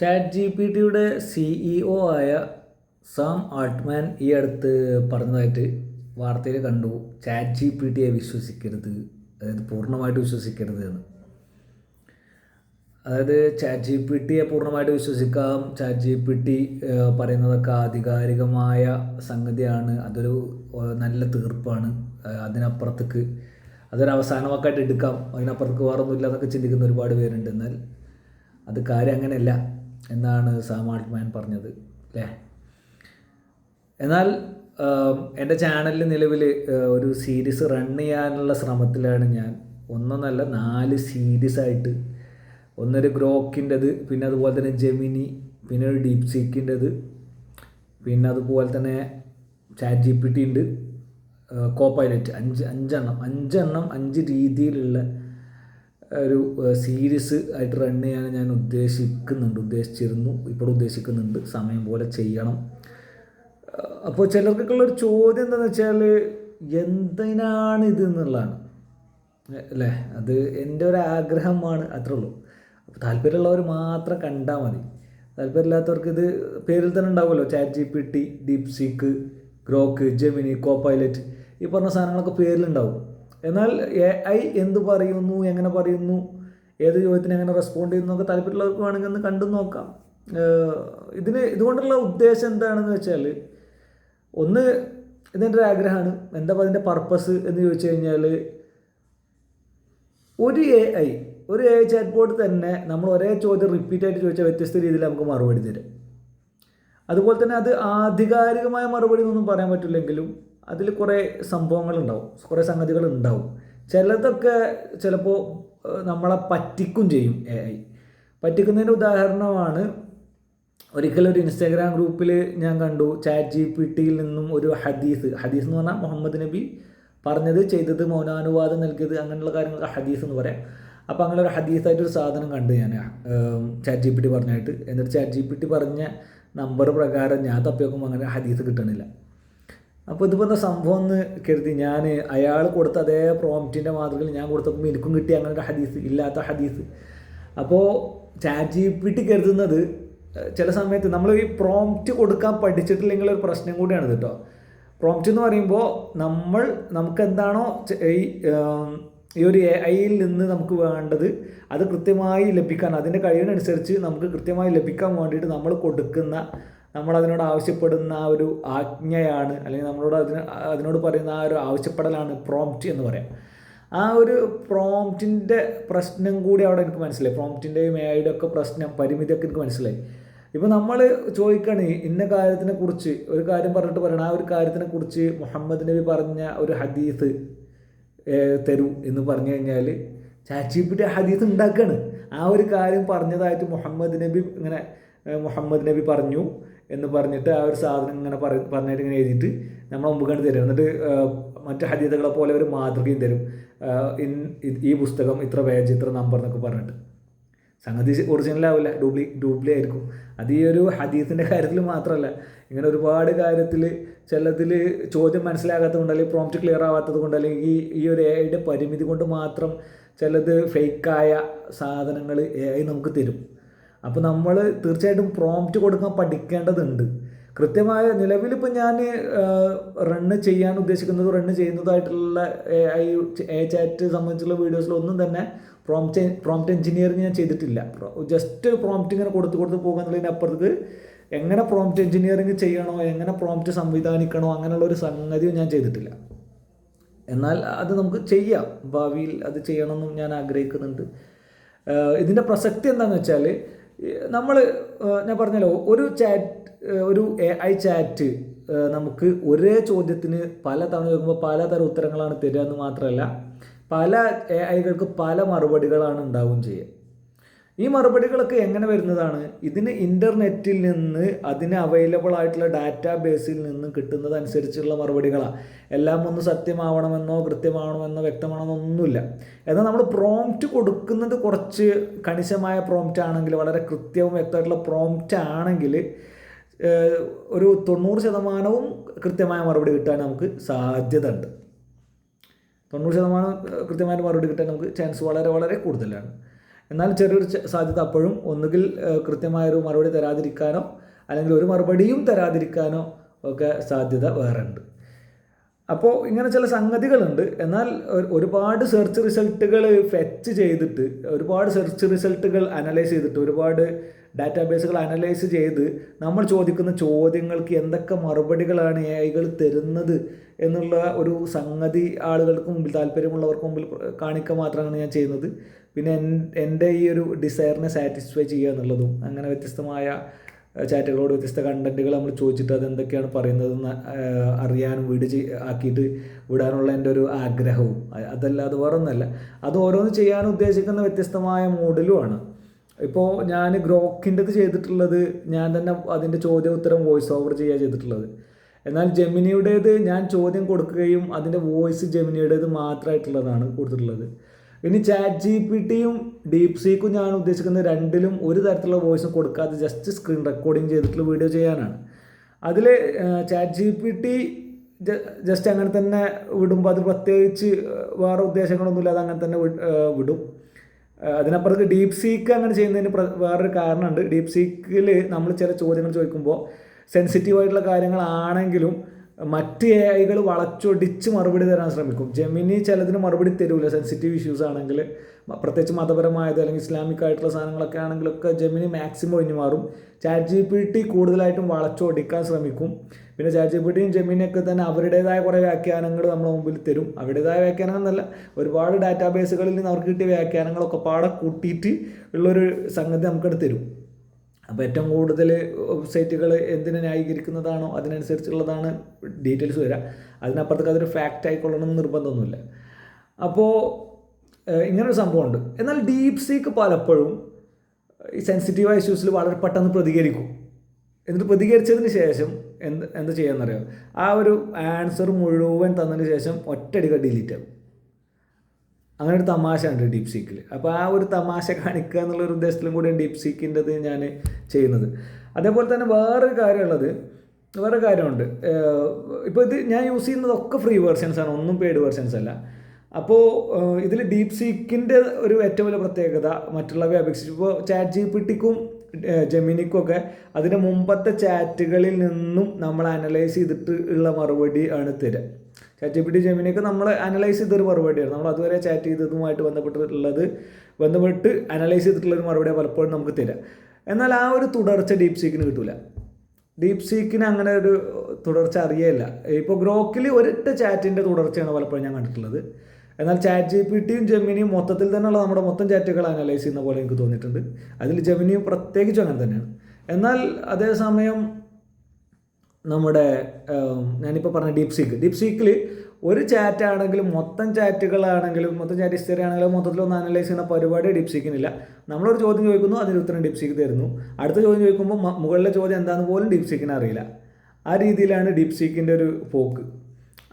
Chat G P ടിയുടെ CEO ആയ Sam Altman ഈ അടുത്ത് പറഞ്ഞതായിട്ട് വാർത്തയിൽ കണ്ടു. ചാറ്റ് ജി പി ടിയെ വിശ്വസിക്കരുത്. അതായത് പൂർണമായിട്ട് വിശ്വസിക്കരുത് എന്ന്. അതായത് ചാറ്റ് ജി പി ടിയെ പൂർണമായിട്ട് വിശ്വസിക്കാം. ചാറ്റ് ജി പി ടി പറയുന്നതൊക്കെ ആധികാരികമായ സംഗതിയാണ്. അതൊരു നല്ല തീർപ്പാണ്. അതിനപ്പുറത്തേക്ക് അതൊരു അവസാനമൊക്കെയായിട്ട് എടുക്കാം. അതിനപ്പുറത്തേക്ക് വേറൊന്നുമില്ല എന്നൊക്കെ ചിന്തിക്കുന്ന ഒരുപാട് പേരുണ്ട്. എന്നാൽ അത് കാര്യം അങ്ങനെയല്ല. എന്നാണ് സാം ആൾട്ട്മാൻ പറഞ്ഞത് അല്ലേ? എന്നാൽ എന്റെ ചാനലിൽ നിലവിൽ ഒരു സീരീസ് റൺ ചെയ്യാനുള്ള ശ്രമത്തിലാണ് ഞാൻ. ഒന്നൊന്നല്ല നാല് സീരീസ് ആയിട്ട്. ഒന്നൊരു ഗ്രോക്കിന്റെത് പിന്നെ അതുപോലെ തന്നെ ജെമിനി പിന്നെ ഒരു ഡീപ് സീക്കിന്റെത് പിന്നെ അതുപോലെ തന്നെ ചാറ്റ് ജി പി ടി ഉണ്ട് കോ പൈലറ്റ്. അഞ്ച് അഞ്ചെണ്ണം. അഞ്ചെണ്ണം അഞ്ച് രീതിയിലുള്ള ഒരു സീരീസ് ആയിട്ട് റൺ ചെയ്യാൻ ഞാൻ ഉദ്ദേശിക്കുന്നുണ്ട് ഉദ്ദേശിച്ചിരുന്നു ഇപ്പോഴും ഉദ്ദേശിക്കുന്നുണ്ട് സമയം പോലെ ചെയ്യണം. അപ്പോൾ ചിലർക്കൊക്കെയുള്ള ഒരു ചോദ്യം എന്താണെന്ന് വെച്ചാൽ എന്തിനാണ് ഇത് എന്നുള്ളതാണ്. അല്ലേ? അത് എന്റെ ഒരു ആഗ്രഹമാണ് അത്രേ ഉള്ളൂ. അപ്പോൾ താല്പര്യമുള്ളവർ മാത്രം കണ്ടാൽ മതി. താല്പര്യമില്ലാത്തവർക്ക് ഇത് പേരിൽ തന്നെ ഉണ്ടാവുമല്ലോ. Chat G P T DeepSeek Grok Gemini Copilot ഈ പറഞ്ഞ സാധനങ്ങളൊക്കെ പേരിലുണ്ടാവും. എന്നാൽ എ ഐ എന്ത് പറയുന്നു എങ്ങനെ പറയുന്നു ഏത് ചോദ്യത്തിന് എങ്ങനെ റെസ്പോണ്ട് ചെയ്യുന്നു എന്നൊക്കെ താല്പര്യമുള്ളവർക്ക് വേണമെങ്കിൽ ഒന്ന് കണ്ടു നോക്കാം. ഇതിന് ഇതുകൊണ്ടുള്ള ഉദ്ദേശം എന്താണെന്ന് വെച്ചാൽ ഒന്ന് ഇതെന്റെ ഒരു ആഗ്രഹമാണ്. എന്താ അതിന്റെ പർപ്പസ് എന്ന് ചോദിച്ചു കഴിഞ്ഞാൽ ഒരു എ ഐ ഒരു എ ഐ ചാറ്റ് തന്നെ നമ്മൾ ഒരേ ചോദ്യം റിപ്പീറ്റ് ആയിട്ട് ചോദിച്ചാൽ വ്യത്യസ്ത രീതിയിൽ നമുക്ക് മറുപടി തരും. അതുപോലെ തന്നെ അത് ആധികാരികമായ മറുപടി എന്നൊന്നും പറയാൻ പറ്റില്ലെങ്കിലും അതിൽ കുറേ സംഭവങ്ങളുണ്ടാവും. കുറേ സംഗതികൾ ഉണ്ടാവും ചിലതൊക്കെ ചിലപ്പോൾ നമ്മളെ പറ്റിക്കും ചെയ്യും എ ഐ പറ്റിക്കുന്നതിന്റെ ഉദാഹരണമാണ് ഒരിക്കലും ഒരു ഇൻസ്റ്റാഗ്രാം ഗ്രൂപ്പിൽ ഞാൻ കണ്ടു ചാറ്റ് ജി പി ടിയിൽ നിന്നും ഒരു ഹദീസ്. ഹദീസ് എന്ന് പറഞ്ഞാൽ മുഹമ്മദ് നബി പറഞ്ഞത് ചെയ്തത് മൗനാനുവാദം നൽകിയത് അങ്ങനെയുള്ള കാര്യങ്ങൾ ഹദീസ് എന്ന് പറയാം. അപ്പോൾ അങ്ങനെ ഒരു ഹദീസായിട്ടൊരു സാധനം കണ്ടു ഞാൻ ചാറ്റ് ജി പി ടി പറഞ്ഞായിട്ട്. എന്നിട്ട് ചാറ്റ് ജി പി ടി പറഞ്ഞ നമ്പർ പ്രകാരം ഞാൻ തപ്പിയൊക്കെ അങ്ങനെ ഹദീസ് കിട്ടണില്ല. അപ്പോൾ എന്താ സംഭവം എന്ന് കരുതി. ഞാൻ അയാൾ കൊടുത്ത അതേ പ്രോംപ്റ്റിന്റെ മാതൃകയിൽ ഞാൻ കൊടുത്തപ്പോൾ എനിക്കും കിട്ടി. അങ്ങനെ ഒരു ഹദീസ് ഇല്ലാത്ത ഹദീസ്. അപ്പോൾ ചാറ്റ് ജി പി ടി കരുതുന്നത് ചില സമയത്ത് നമ്മൾ ഈ പ്രോംപ്റ്റ് കൊടുക്കാൻ പഠിച്ചിട്ടില്ലെങ്കിൽ ഒരു പ്രശ്നം കൂടിയാണ് കേട്ടോ പ്രോംപ്റ്റ് എന്ന് പറയുമ്പോൾ നമ്മൾ നമുക്ക് എന്താണോ ഈ ഈ ഒരു എ ഐയിൽ നിന്ന് നമുക്ക് വേണ്ടത് അത് കൃത്യമായി ലഭിക്കാൻ അതിന്റെ കഴിവിനനുസരിച്ച് നമുക്ക് കൃത്യമായി ലഭിക്കാൻ വേണ്ടിയിട്ട് നമ്മൾ കൊടുക്കുന്ന നമ്മൾ അതിനോട് ആവശ്യപ്പെടുന്ന ആ ഒരു ആജ്ഞയാണ് അല്ലെങ്കിൽ നമ്മളോട് അതിന് അതിനോട് പറയുന്ന ആ ഒരു ആവശ്യപ്പെടലാണ് പ്രോംപ്റ്റ് എന്ന് പറയാം. ആ ഒരു പ്രോംപ്റ്റിന്റെ പ്രശ്നം കൂടി അവിടെ എനിക്ക് മനസ്സിലായി. പ്രോംപ്റ്റിന്റെയും എ ഒക്കെ പ്രശ്നം പരിമിതിയൊക്കെ എനിക്ക് മനസ്സിലായി. ഇപ്പോൾ നമ്മൾ ചോദിക്കുകയാണ് ഇന്ന കാര്യത്തിനെ കുറിച്ച് ഒരു കാര്യം പറഞ്ഞിട്ട് പറയണം. ആ ഒരു കാര്യത്തിനെ കുറിച്ച് മുഹമ്മദ് നബി പറഞ്ഞ ഒരു ഹദീസ് തരൂ എന്ന് പറഞ്ഞു കഴിഞ്ഞാൽ ചാറ്റ് ജി പി ടി ഹദീസ് ഉണ്ടാക്കുകയാണ് ആ ഒരു കാര്യം പറഞ്ഞതായിട്ട് മുഹമ്മദ് നബി ഇങ്ങനെ മുഹമ്മദ് നബി പറഞ്ഞു. എന്ന് പറഞ്ഞിട്ട് ആ ഒരു സാധനം ഇങ്ങനെ പറ പറഞ്ഞിട്ട് ഇങ്ങനെ എഴുതിയിട്ട് നമ്മൾ മുമ്പ് കണ്ട് തരും. എന്നിട്ട് മറ്റു ഹരിതകളെ പോലെ ഒരു മാതൃകയും തരും. ഇൻ ഈ പുസ്തകം ഇത്ര പേജ് ഇത്ര നമ്പർ എന്നൊക്കെ പറഞ്ഞിട്ട്. സംഗതി ഒറിജിനൽ ആവില്ല. ഡൂപ്ലി ഡ്യൂപ്ലി ആയിരിക്കും. അത് ഈ ഒരു ഹദീസിന്റെ കാര്യത്തിൽ മാത്രമല്ല ഇങ്ങനെ ഒരുപാട് കാര്യത്തിൽ ചിലതിൽ ചോദ്യം മനസ്സിലാകാത്തത് കൊണ്ട് അല്ലെങ്കിൽ പ്രോംപ്റ്റ് ക്ലിയർ ആവാത്തത് കൊണ്ട് അല്ലെങ്കിൽ ഈ ഈ ഒരു എ ഐയുടെ പരിമിതി കൊണ്ട് മാത്രം ചിലത് ഫേക്കായ സാധനങ്ങൾ എ ഐ നമുക്ക് തരും. അപ്പോൾ നമ്മൾ തീർച്ചയായിട്ടും പ്രോംപ്റ്റ് കൊടുക്കാൻ പഠിക്കേണ്ടതുണ്ട്. കൃത്യമായ നിലവിലിപ്പോൾ ഞാൻ റണ്ണ് ചെയ്യാൻ ഉദ്ദേശിക്കുന്നത് റണ്ണ് ചെയ്യുന്നതായിട്ടുള്ള ഐ എ ചാറ്റ് സംബന്ധിച്ചുള്ള വീഡിയോസിലൊന്നും തന്നെ പ്രോംപ്റ്റ് പ്രോംപ്റ്റ് എഞ്ചിനീയറിങ് ഞാൻ ചെയ്തിട്ടില്ല. ജസ്റ്റ് പ്രോംപ്റ്റ് ഇങ്ങനെ കൊടുത്ത് കൊടുത്ത് പോകുക എന്നുള്ളതിനപ്പുറത്ത് എങ്ങനെ പ്രോംപ്റ്റ് എഞ്ചിനീയറിങ് ചെയ്യണോ എങ്ങനെ പ്രോംപ്റ്റ് സംവിധാനിക്കണോ അങ്ങനെയുള്ള ഒരു സംഗതിയും ഞാൻ ചെയ്തിട്ടില്ല. എന്നാൽ അത് നമുക്ക് ചെയ്യാം. ഭാവിയിൽ അത് ചെയ്യണമെന്നും ഞാൻ ആഗ്രഹിക്കുന്നുണ്ട്. ഇതിന്റെ പ്രസക്തി എന്താണെന്ന് വെച്ചാൽ നമ്മൾ ഞാൻ പറഞ്ഞല്ലോ ഒരു ചാറ്റ് ഒരു എ ഐ ചാറ്റ് നമുക്ക് ഒരേ ചോദ്യത്തിന് പല തവണ ചോദിക്കുമ്പോൾ പലതരം ഉത്തരങ്ങളാണ് തരിക എന്ന് മാത്രമല്ല പല എ ഐകൾക്ക് പല മറുപടികളാണ് ഉണ്ടാവുകയും ചെയ്യുക ഈ മറുപടികളൊക്കെ എങ്ങനെ വരുന്നതാണ്? ഇതിന് ഇന്റർനെറ്റിൽ നിന്ന് അതിന് അവൈലബിൾ ആയിട്ടുള്ള ഡാറ്റാ ബേസിൽ നിന്ന് കിട്ടുന്നതനുസരിച്ചുള്ള മറുപടികളാണ് എല്ലാം ഒന്ന് സത്യമാവണമെന്നോ കൃത്യമാവണമെന്നോ വ്യക്തമാണെന്നൊന്നുമില്ല എന്നാൽ നമ്മൾ പ്രോംപ്റ്റ് കൊടുക്കുന്നത് കുറച്ച് കണിശമായ പ്രോംപ്റ്റ് ആണെങ്കിൽ വളരെ കൃത്യവും വ്യക്തമായിട്ടുള്ള പ്രോംപ്റ്റ് ആണെങ്കിൽ ഒരു തൊണ്ണൂറ് ശതമാനവും കൃത്യമായ മറുപടി കിട്ടാൻ നമുക്ക് സാധ്യത ഉണ്ട് തൊണ്ണൂറ് ശതമാനം കൃത്യമായ മറുപടി കിട്ടാൻ നമുക്ക് ചാൻസ് വളരെ വളരെ കൂടുതലാണ്. എന്നാൽ ചെറിയൊരു സാധ്യത അപ്പോഴും ഒന്നുകിൽ കൃത്യമായൊരു മറുപടി തരാതിരിക്കാനോ അല്ലെങ്കിൽ ഒരു മറുപടിയും തരാതിരിക്കാനോ ഒക്കെ സാധ്യത വേറെ ഉണ്ട് അപ്പോൾ ഇങ്ങനെ ചില സംഗതികളുണ്ട്. എന്നാൽ ഒരുപാട് സെർച്ച് റിസൾട്ടുകൾ ഫെച്ച് ചെയ്തിട്ട് ഒരുപാട് സെർച്ച് റിസൾട്ടുകൾ അനലൈസ് ചെയ്തിട്ട് ഒരുപാട് ഡാറ്റാബേസുകൾ അനലൈസ് ചെയ്ത് നമ്മൾ ചോദിക്കുന്ന ചോദ്യങ്ങൾക്ക് എന്തൊക്കെ മറുപടികളാണ് എ ഐകൾ തരുന്നത് എന്നുള്ള ഒരു സംഗതി ആളുകൾക്ക് മുമ്പിൽ താല്പര്യമുള്ളവർക്ക് മുമ്പിൽ കാണിക്കുക മാത്രമാണ് ഞാൻ ചെയ്യുന്നത്. പിന്നെ എൻ- എന്റെ ഈ ഒരു ഡിസയറിനെ സാറ്റിസ്ഫൈ ചെയ്യുക എന്നുള്ളതും അങ്ങനെ വ്യത്യസ്തമായ ചാറ്റുകളോട് വ്യത്യസ്ത കണ്ടന്റുകൾ നമ്മൾ ചോദിച്ചിട്ട് അത് എന്തൊക്കെയാണ് പറയുന്നതെന്ന് അറിയാനും വീട് ആക്കിയിട്ട് വിടാനുള്ള എന്റെ ഒരു ആഗ്രഹവും. അതല്ലാതെ വേറൊന്നല്ല അത് ഓരോന്ന് ചെയ്യാൻ ഉദ്ദേശിക്കുന്ന വ്യത്യസ്തമായ മോഡലുമാണ് ഇപ്പോൾ ഞാൻ ഗ്രോക്കിന്റെത് ചെയ്തിട്ടുള്ളത് ഞാൻ തന്നെ അതിന്റെ ചോദ്യോത്തരം വോയിസ് ഓവർ ചെയ്യുക ചെയ്തിട്ടുള്ളത്. എന്നാൽ ജെമിനിയുടേത് ഞാൻ ചോദ്യം കൊടുക്കുകയും അതിന്റെ വോയിസ് ജെമിനിയുടേത് മാത്രമായിട്ടുള്ളതാണ് കൊടുത്തിട്ടുള്ളത്. ഇനി ചാറ്റ് ജി പി ടിയും ഡീപ് സീക്കും ഞാൻ ഉദ്ദേശിക്കുന്ന രണ്ടിലും ഒരു തരത്തിലുള്ള വോയിസും കൊടുക്കാതെ ജസ്റ്റ് സ്ക്രീൻ റെക്കോർഡിങ് ചെയ്തിട്ടുള്ള വീഡിയോ ചെയ്യാനാണ്. അതിൽ chat G P T just അങ്ങനെ തന്നെ വിടുമ്പോൾ അത് പ്രത്യേകിച്ച് വേറെ ഉദ്ദേശങ്ങളൊന്നുമില്ല അത് അങ്ങനെ തന്നെ വിടും. അതിനപ്പുറത്ത് ഡീപ് സീക്ക് അങ്ങനെ ചെയ്യുന്നതിന് വേറൊരു കാരണമുണ്ട്. ഡീപ് സീക്കിൽ നമ്മൾ ചില ചോദ്യങ്ങൾ ചോദിക്കുമ്പോൾ സെൻസിറ്റീവ് ആയിട്ടുള്ള കാര്യങ്ങളാണെങ്കിലും മറ്റ് എ ഐകൾ വളച്ചൊടിച്ച് മറുപടി തരാൻ ശ്രമിക്കും. ജെമിനി ചിലതിന് മറുപടി തരൂല. സെൻസിറ്റീവ് ഇഷ്യൂസ് ആണെങ്കിൽ പ്രത്യേകിച്ച് മതപരമായത് അല്ലെങ്കിൽ ഇസ്ലാമിക് ആയിട്ടുള്ള സാധനങ്ങളൊക്കെ ആണെങ്കിലൊക്കെ ജെമിനി മാക്സിമം ഒഴിഞ്ഞു മാറും. ചാറ്റ് ജി പി ടി കൂടുതലായിട്ടും വളച്ചൊടിക്കാൻ ശ്രമിക്കും. പിന്നെ ചാറ്റ് ജി പി ടിയും ജെമിനിയൊക്കെ തന്നെ അവരുടേതായ കുറേ വ്യാഖ്യാനങ്ങൾ നമ്മുടെ മുമ്പിൽ തരും. അവരുടേതായ വ്യാഖ്യാനം എന്നല്ല ഒരുപാട് ഡാറ്റാബേസുകളിൽ നിന്ന് അവർക്ക് കിട്ടിയ വ്യാഖ്യാനങ്ങളൊക്കെ പാടെ കൂട്ടിയിട്ട് ഉള്ളൊരു സംഗതി നമുക്കത് തരും. അപ്പോൾ ഏറ്റവും കൂടുതൽ വെബ്സൈറ്റുകൾ എന്തിനെ ന്യായീകരിക്കുന്നതാണോ അതിനനുസരിച്ചുള്ളതാണ് ഡീറ്റെയിൽസ് വരിക അതിനപ്പുറത്തേക്ക് അതൊരു ഫാക്റ്റ് ആയിക്കൊള്ളണം എന്ന് നിർബന്ധമൊന്നുമില്ല. അപ്പോൾ ഇങ്ങനൊരു സംഭവമുണ്ട്. എന്നാൽ ഡീപ് സീക്ക് പലപ്പോഴും ഈ സെൻസിറ്റീവ് ഇഷ്യൂസിൽ വളരെ പെട്ടെന്ന് പ്രതികരിക്കും. എന്നിട്ട് പ്രതികരിച്ചതിന് ശേഷം എന്ത് എന്താ ചെയ്യാമെന്നറിയാം ആ ഒരു ആൻസർ മുഴുവൻ തന്നതിന് ശേഷം ഒറ്റയടിക്ക് ഡിലീറ്റ് ആകും അങ്ങനെ ഒരു തമാശ ഉണ്ട് ഡീപ് സീക്കിൽ അപ്പോൾ ആ ഒരു തമാശ കാണിക്കുക എന്നുള്ള ഒരു ഉദ്ദേശത്തിലും കൂടിയാണ് ഡീപ് സീക്കിന്റെത് ഞാൻ ചെയ്യുന്നത്. അതേപോലെ തന്നെ വേറൊരു കാര്യമുള്ളത് വേറെ കാര്യമുണ്ട്. ഇപ്പോൾ ഇത് ഞാൻ യൂസ് ചെയ്യുന്നതൊക്കെ ഫ്രീ വേർഷൻസ് ആണ് ഒന്നും പെയ്ഡ് വേർഷൻസ് അല്ല. അപ്പോൾ ഇതിൽ ഡീപ് സീക്കിന്റെ ഒരു ഏറ്റവും വലിയ പ്രത്യേകത മറ്റുള്ളവയെ അപേക്ഷിച്ച് ഇപ്പോൾ ചാറ്റ് ജി പി ടിക്കും ജെമിനിക്കും ഒക്കെ അതിന്റെ മുമ്പത്തെ ചാറ്റുകളിൽ നിന്നും നമ്മൾ അനലൈസ് ചെയ്തിട്ട് ഉള്ള മറുപടി ആണ് തരിക ചാറ്റ് ജി പി ടി നമ്മൾ അനലൈസ് ചെയ്തൊരു മറുപടിയാണ്. നമ്മൾ അതുവരെ ചാറ്റ് ചെയ്തതുമായിട്ട് ബന്ധപ്പെട്ടിട്ടുള്ളത് ബന്ധപ്പെട്ട് അനലൈസ് ചെയ്തിട്ടുള്ള ഒരു മറുപടി പലപ്പോഴും നമുക്ക് തരിക എന്നാൽ ആ ഒരു തുടർച്ച ഡീപ് സീക്കിന് കിട്ടൂല. ഡീപ് സീക്കിന് അങ്ങനെ ഒരു തുടർച്ച അറിയേല ഇപ്പോൾ ഗ്രോക്കിൽ ഒരൊറ്റ ചാറ്റിന്റെ തുടർച്ചയാണ് പലപ്പോഴും ഞാൻ കണ്ടിട്ടുള്ളത്. എന്നാൽ ചാറ്റ് ജി പി ടിയും ജെമിനിയും മൊത്തത്തിൽ തന്നെയുള്ള നമ്മുടെ മൊത്തം ചാറ്റുകൾ അനലൈസ് ചെയ്യുന്ന പോലെ എനിക്ക് തോന്നിയിട്ടുണ്ട്. അതിൽ ജെമിനിയും പ്രത്യേകിച്ചും അങ്ങനെ തന്നെയാണ്. എന്നാൽ അതേസമയം നമ്മുടെ ഞാനിപ്പോൾ പറഞ്ഞ ഡീപ് സീക്ക് ഡീപ് സീക്കിൽ ഒരു ചാറ്റ് ആണെങ്കിലും മൊത്തം ചാറ്റുകളാണെങ്കിലും മൊത്തം ചാറ്റ് ഹിസ്റ്ററി ആണെങ്കിലും മൊത്തത്തിലൊന്ന് അനലൈസ് ചെയ്യുന്ന പരിപാടി ഡീപ് സീക്കിനില്ല നമ്മളൊരു ചോദ്യം ചോദിക്കുന്നു അതിന് ഉത്തരം ഡീപ് സീക്ക് തരുന്നു. അടുത്ത ചോദ്യം ചോദിക്കുമ്പോൾ മുകളിലെ ചോദ്യം എന്താണെന്ന് പോലും ഡീപ് സീക്കിന് അറിയില്ല. ആ രീതിയിലാണ് ഡീപ് സീക്കിന്റെ ഒരു പോക്ക്.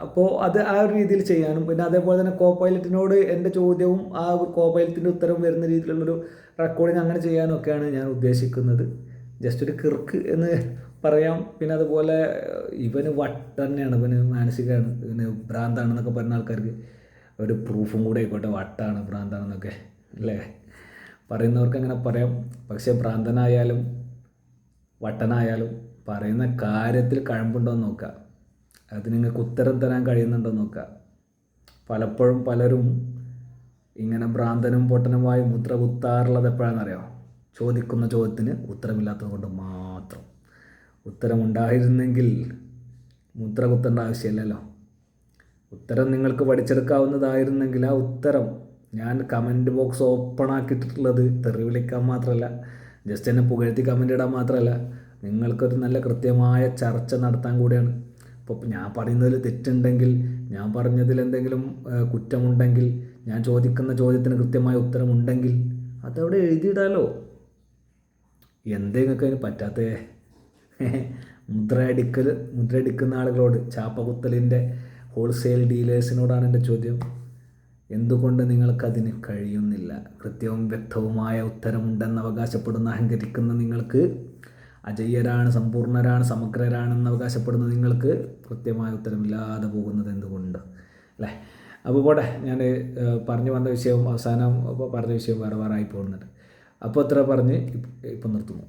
അപ്പോൾ അത് ആ ഒരു രീതിയിൽ ചെയ്യാനും. പിന്നെ അതേപോലെ തന്നെ കോ പൈലറ്റിനോട് എന്റെ ചോദ്യവും ആ കോ പൈലറ്റിന്റെ ഉത്തരവും വരുന്ന രീതിയിലുള്ളൊരു റെക്കോർഡിങ് അങ്ങനെ ചെയ്യാനും ഒക്കെയാണ് ഞാൻ ഉദ്ദേശിക്കുന്നത്. ജസ്റ്റ് ഒരു കിർക്ക് എന്ന് പറയാം. പിന്നെ അതുപോലെ ഇവന് വട്ട് തന്നെയാണ്. ഇവന് മാനസികമാണ് ഇവന് ഭ്രാന്താണെന്നൊക്കെ പറഞ്ഞ ആൾക്കാർക്ക് ഒരു പ്രൂഫും കൂടെ ആയിക്കോട്ടെ. വട്ടാണ് ഭ്രാന്താണെന്നൊക്കെ അല്ലേ? പറയുന്നവർക്ക് അങ്ങനെ പറയാം. പക്ഷേ ഭ്രാന്തനായാലും വട്ടനായാലും പറയുന്ന കാര്യത്തിൽ കഴമ്പുണ്ടോ എന്ന് നോക്കുക അത് നിങ്ങൾക്ക് ഉത്തരം തരാൻ കഴിയുന്നുണ്ടോ നോക്കുക. പലപ്പോഴും പലരും ഇങ്ങനെ ഭ്രാന്തനും പൊട്ടനുമായി മുദ്ര കുത്താറുള്ളത് എപ്പോഴാണെന്നറിയോ? ചോദിക്കുന്ന ചോദ്യത്തിന് ഉത്തരമില്ലാത്തത് കൊണ്ട് മാത്രം. ഉത്തരമുണ്ടായിരുന്നെങ്കിൽ മുദ്ര കുത്തേണ്ട ആവശ്യമില്ലല്ലോ. ഉത്തരം നിങ്ങൾക്ക് പഠിച്ചെടുക്കാവുന്നതായിരുന്നെങ്കിൽ ആ ഉത്തരം ഞാൻ കമന്റ് ബോക്സ് ഓപ്പൺ ആക്കിയിട്ടുള്ളത് തെറി വിളിക്കാൻ മാത്രമല്ല ജസ്റ്റ് എന്നെ പുകഴ്ത്തി കമന്റ് ഇടാൻ മാത്രമല്ല നിങ്ങൾക്കൊരു നല്ല കൃത്യമായ ചർച്ച നടത്താൻ കൂടിയാണ്. ഇപ്പോൾ ഞാൻ പറയുന്നതിൽ തെറ്റുണ്ടെങ്കിൽ ഞാൻ പറഞ്ഞതിൽ എന്തെങ്കിലും കുറ്റമുണ്ടെങ്കിൽ ഞാൻ ചോദിക്കുന്ന ചോദ്യത്തിന് കൃത്യമായ ഉത്തരമുണ്ടെങ്കിൽ അതവിടെ എഴുതിയിടാലോ. എന്തേ അതിന് പറ്റാത്തേ മുദ്രയടിക്കൽ മുദ്രയടിക്കുന്ന ആളുകളോട് ചാപ്പകുത്തലിന്റെ ഹോൾസെയിൽ ഡീലേഴ്സിനോടാണ് എന്റെ ചോദ്യം. എന്തുകൊണ്ട് നിങ്ങൾക്കതിന് കഴിയുന്നില്ല? കൃത്യവും വ്യക്തവുമായ ഉത്തരമുണ്ടെന്ന് അവകാശപ്പെടുന്ന അഹങ്കരിക്കുന്ന നിങ്ങൾക്ക് അജയ്യരാണ് സമ്പൂർണരാണ് സമഗ്രരാണെന്ന് അവകാശപ്പെടുന്ന നിങ്ങൾക്ക് കൃത്യമായ ഉത്തരമില്ലാതെ പോകുന്നത് എന്തുകൊണ്ട്? അല്ലേ? അപ്പോൾ പോട്ടെ ഞാൻ പറഞ്ഞു വന്ന വിഷയവും അവസാനം പറഞ്ഞ വിഷയവും വേറെ വേറെ ആയി പോകുന്നുണ്ട്. അപ്പോൾ അത്ര പറഞ്ഞ് ഇപ്പം നിർത്തുന്നു.